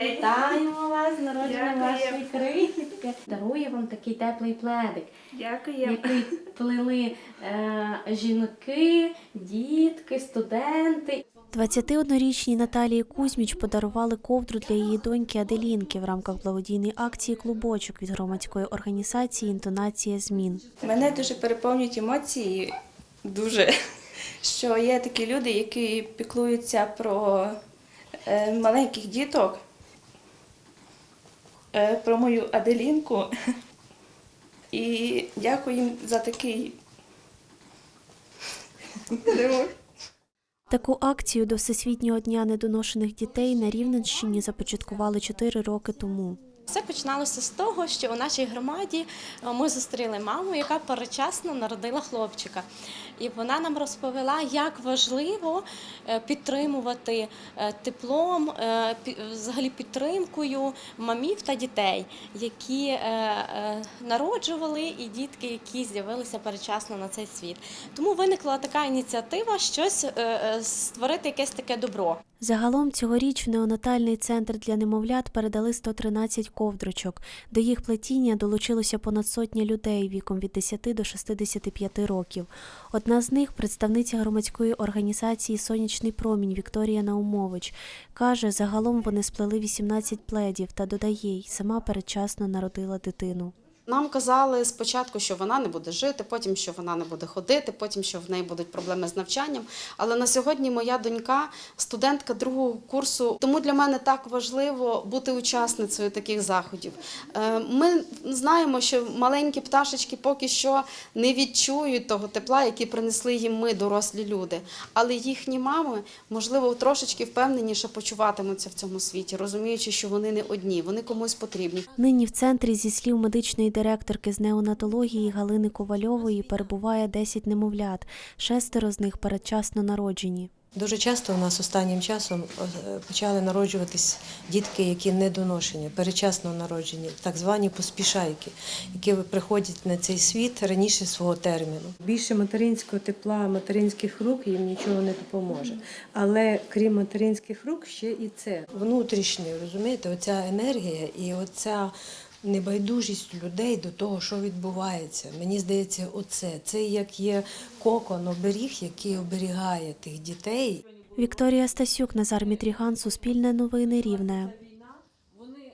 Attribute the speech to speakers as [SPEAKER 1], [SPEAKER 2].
[SPEAKER 1] Вітаємо вас з народженням вашої крихітки. Дарую вам такий теплий пледик,
[SPEAKER 2] Дякую.
[SPEAKER 1] який плели е, жінки, дітки, студенти.
[SPEAKER 3] 21-річній Наталії Кузьміч подарували ковдру для її доньки Аделінки в рамках благодійної акції Клубочок від громадської організації Інтонація змін.
[SPEAKER 2] Мене дуже переповнюють емоції, дуже, що є такі люди, які піклуються про е, маленьких діток, про мою Аделінку. І дякую їм за такий.
[SPEAKER 3] Таку акцію до Всесвітнього дня недоношених дітей на Рівненщині започаткували 4 роки тому.
[SPEAKER 4] Все починалося з того, що у нашій громаді е, ми зустріли маму, яка передчасно народила хлопчика. І вона нам розповіла, як важливо е, підтримувати е, теплом, взагалі підтримкою мамів та дітей, які народжували, і дітки, які з'явилися передчасно на цей світ. Тому виникла така ініціатива щось створити якесь таке добро.
[SPEAKER 3] Загалом цьогоріч в неонатальний центр для немовлят передали 113 ковдрочок. До їх плетіння долучилося понад сотня людей віком від 10 до 65 років. Одна з них представниця громадської організації Сонячний промінь Вікторія Наумович. Каже, загалом вони сплели 18 пледів та додає, й сама передчасно народила дитину.
[SPEAKER 5] Нам казали спочатку, що вона не буде жити, потім що вона не буде ходити, потім що в неї будуть проблеми з навчанням. Але на сьогодні моя донька студентка другого курсу. Тому для мене так важливо бути учасницею таких заходів. Е, Ми знаємо, що маленькі пташечки поки що не відчують того тепла, який принесли їм ми, дорослі люди. Але їхні мами, можливо, трошечки впевненіше почуватимуться в цьому світі, розуміючи, що вони не одні, вони комусь потрібні.
[SPEAKER 3] Нині в центрі, зі слів медичної директорки з неонатології Галини Ковальової, перебуває 10 немовлят. Шестеро з них передчасно народжені.
[SPEAKER 6] Дуже часто у нас останнім часом е, почали народжуватись дітки, які недоношені, перечасно народжені, так звані поспішайки, які приходять на цей світ раніше свого терміну.
[SPEAKER 7] Більше материнського тепла, материнських рук їм нічого не допоможе. Але крім материнських рук, ще і це.
[SPEAKER 6] Внутрішньо, розумієте, оця енергія і оця небайдужість людей до того, що відбувається. Мені здається, оце це як є кокон, оберіг, який оберігає тих дітей.
[SPEAKER 3] Вікторія Стасюк, Назар Мітріган, Суспільне новини Рівне.